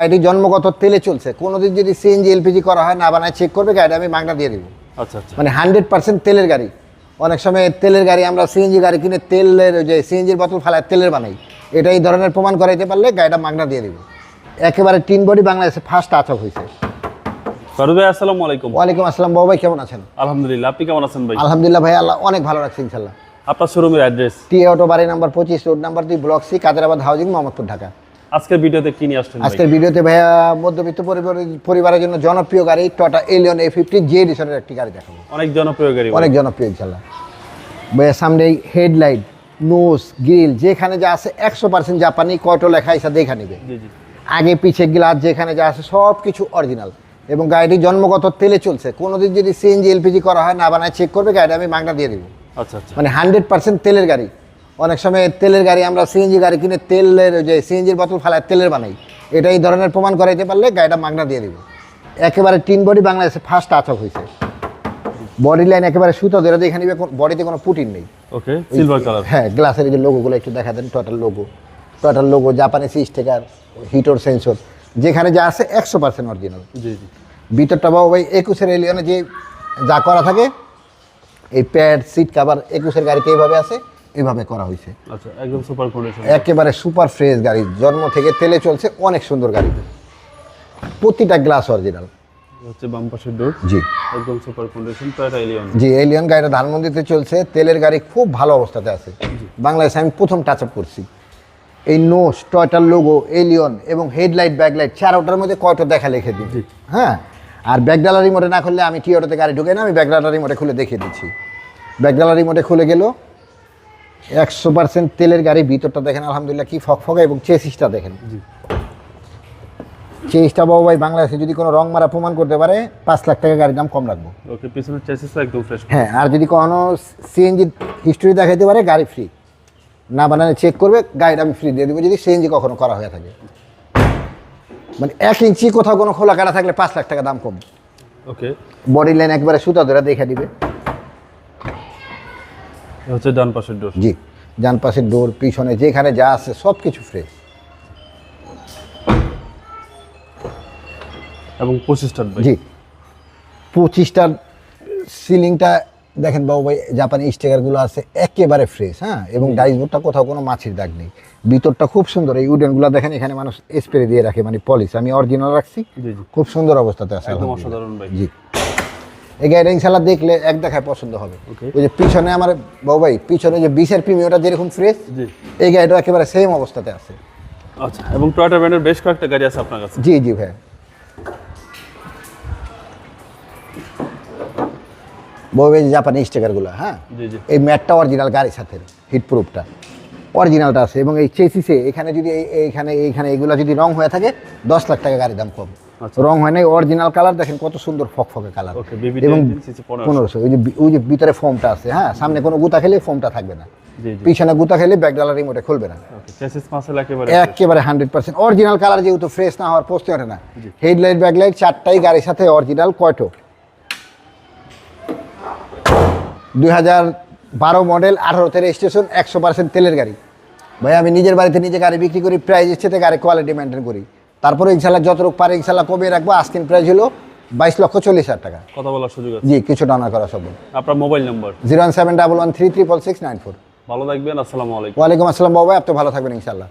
গাড়িটি জন্মগত তেলে চলছে। কোনোদিন যদি সিএনজি এলপিজি করা হয় না বানায় চেক করবে গাড়ি আমি মাগনা দিয়ে দিব। আচ্ছা আচ্ছা। মানে হান্ড্রেড পার্সেন্ট তেলের গাড়ি। অনেক সময় তেলের গাড়ি আমরা সিএনজি গাড়ি কিনে তেলের যে সিএনজির বোতল ফালায় তেলের বানাই। এটা এই ধরনের প্রমাণ করাইতে পারলে গাড়িটা মাগনা দিয়ে দিব। একেবারে তিন বডি বাংলাদেশে ফার্স্ট আচক হয়েছে। ফারুক ভাই আসসালামু আলাইকুম। ওয়ালাইকুম আসসালাম বাবু ভাই কেমন আছেন? আলহামদুলিল্লাহ আপনি কেমন আছেন ভাই? আলহামদুলিল্লাহ ভাই আল্লাহ অনেক ভালো রাখছি ইনশাল্লাহ আপনার শোরুমের অ্যাড্রেস টি অটো বাড়ি নাম্বার পঁচিশ রোড নাম্বার দুই block C Kaderabad housing Mohammadpur Dhaka. আজকের ভিডিওতে কি নিয়ে আসছেন আজকের ভিডিওতে ভাইয়া মধ্যবিত্ত পরিবার- পরিবারের জন্য জনপ্রিয় গাড়ি Toyota Allion A fifty J এডিশনের একটি গাড়ি দেখাবো। অনেক জনপ্রিয় গাড়ি অনেক জনপ্রিয় ইনশাল্লাহ ভাইয়া সামনে হেডলাইট নোস গ্রিল যেখানে যা আছে একশো পার্সেন্ট জাপানি কয়টো লেখা এসে দেখা নিবে। আগে পিছে গ্লাস যেখানে যা আছে সব কিছু অরিজিনাল এবং গাড়িটি জন্মগত তেলে চলছে। কোনোদিন যদি সিএনজি এলপিজি করা হয় না বানায় চেক করবে গাড়ি আমি মাগনা দিয়ে দেবো। আচ্ছা আচ্ছা। মানে হান্ড্রেড পার্সেন্ট তেলের গাড়ি। অনেক সময় তেলের গাড়ি আমরা সিএনজি গাড়ি কিনে তেলের যে সিএনজির বোতল ফালায় তেলের বানাই। এটা এই ধরনের প্রমাণ করাইতে পারলে গাড়িটা মাগনা দিয়ে দিব। একেবারে তিন বডি বাংলাদেশে ফার্স্ট আচক হয়েছে বডি লাইন একেবারে সুতো ধরে দেখে নিবে বডিতে কোনো পুটিন নেই। ওকে সিলভার কালার হ্যাঁ গ্লাসের যে লোগোগুলো একটু দেখা দেন টোটাল লোগো টোটাল লোগো জাপানি স্টিকার হিটোর সেন্সর যেখানে যা আছে একশো পার্সেন্ট অরিজিনাল জি জি। ভিতরটা বাবু ভাই একুশের এলিয়নে যে যা করা থাকে এই প্যাড সিট কাভার একুশের গাড়িতে এইভাবে আছে। এইভাবে করা হয়েছে। আচ্ছা একদম সুপার কন্ডিশন একেবারে সুপার ফ্রেশ গাড়ি। জন্ম থেকে তেলে চলছে অনেক সুন্দর গাড়ি। প্রতিটা গ্লাস অরিজিনাল হচ্ছে বাম পাশের ডোর জি। একদম super condition Toyota Allion G Allion গাড়িটা ধানমন্দিতে চলছে। তেলের গাড়ি খুব ভালো অবস্থাতে আছে। বাংলাদেশে আমি প্রথম টাচ আপ করছি। এই নোস টয়টার লোগো এলিয়ন এবং হেডলাইট ব্যাকলাইট চারোটার মধ্যে কয়টা দেখা লিখে দিই হ্যাঁ? আর ব্যাকডালা রিমোটে না খুললে আমি টিওটোতে গাড়ি ঢুকে না আমি ব্যাকডালা রিমোটে খুলে দেখিয়ে দিচ্ছি। ব্যাকডালা রিমোটে খুলে গেল একশো পার্সেন্ট তেলের গাড়ি ভিতরটা দেখেন আলহামদুলিল্লাহ কি ফকফকা এবং চেসিসটা দেখেন। চেসিসটা বাবু ভাই বাংলাদেশে যদি কোনো রং মারা প্রমাণ করতে পারে পাঁচ লাখ টাকা গাড়ির দাম কম রাখব। ওকে পিছনের চেসিস একদম ফ্রেশ হ্যাঁ আর যদি কখনো সিএনজি হিস্টোরি দেখাইতে পারে গাড়ি ফ্রি না বানালে চেক করবে গাড়িটা আমি ফ্রি দিয়ে দেবো যদি সিএনজি কখনো করা হয়ে থাকে। মানে এক ইঞ্চি কোথাও কোনো খোলা কাটা থাকলে পাঁচ লাখ টাকা দাম কম। ওকে। বডি লাইন একবারে সুতা ধরে দেখে দিবে। হচ্ছে ডান পাশের ডোর জি ডান পাশের ডোর পিছনে যেখানে যা আছে সব কিছু ফ্রেশ এবং পঁচিশটার জি পঁচিশটার সিলিংটা দেখেন বাবু ভাই জাপানি স্টিকারগুলো আছে একেবারে ফ্রেশ হ্যাঁ? এবং ডাইসবোর্ডটা কোথাও কোনো মাছির দাগ নেই। ভিতরটা খুব সুন্দর এই উডেনগুলো দেখেন এখানে মানুষ স্প্রে দিয়ে রাখে মানে পলিশ আমি অরিজিনাল রাখছি খুব সুন্দর অবস্থাতে আছে অসাধারণ ভাই। জি। এই গাড়িটা ইনশাল্লাহ দেখলে এক দেখায় পছন্দ হবে। ওই যে পিছনে আমার বাবু ভাই পিছনে যে বিশের প্রিমিয়টা যেরকম ফ্রেশ এই গাড়িটা একেবারে সেম অবস্থাতে আছে। আচ্ছা এবং টয়োটা ব্র্যান্ডের বেশ কয়েকটা গাড়ি আছে আপনার কাছে? জি জি ভাই। এই জাপানি স্টিকারগুলো হ্যাঁ? এই ম্যাটটা অরিজিনাল গাড়ির সাথে হিট প্রুফটা অরিজিনালটা আছে এবং এই চেসিসে এখানে যদি এই- এইখানে এইখানে এগুলো যদি রং হয়ে থাকে দশ লাখ টাকা গাড়ির দাম কম। রং হয় নাই অরিজিনাল কালার দেখেন কত সুন্দর ফকফকে কালার এবং পনেরোশো। ওই যে ওই যে ভিতরে ফোমটা আছে হ্যাঁ? সামনে কোনো গুতা খেলে ফোমটা থাকবে না। পিছনে গুতা খেলে ব্যাকডালার রিমোটে খুলবে না। একেবারে হান্ড্রেড পার্সেন্ট অরিজিনাল কালার যেহেতু ফ্রেশ না হওয়ার প্রশ্ন ওঠে না। হেডলাইট ব্যাকলাইট চারটাই গাড়ির সাথে অরিজিনাল কয়টো? দুই হাজার বারো মডেল আঠারোতে রেজিস্ট্রেশন একশো পার্সেন্ট তেলের গাড়ি। ভাই আমি নিজের বাড়িতে নিজে গাড়ি বিক্রি করি প্রাইজের সাথে গাড়ি কোয়ালিটি মেনটেন করি। তারপরে ইনশাল্লাহ যতটুকু পারে ইনশাল্লাহ কমিয়ে রাখব। আস্কিন প্রাইস হলো বাইশ লক্ষ চল্লিশ হাজার টাকা। কথা বলার সুযোগ আছে। জি কিছু ডানা করা সব আপনার mobile number? Zero one seven double one three three triple six nine four. ভালো থাকবেন আসসালামু আলাইকুম। ওয়ালাইকুম আসসালাম বাবা আপনি ভালো থাকবেন ইনশাল্লাহ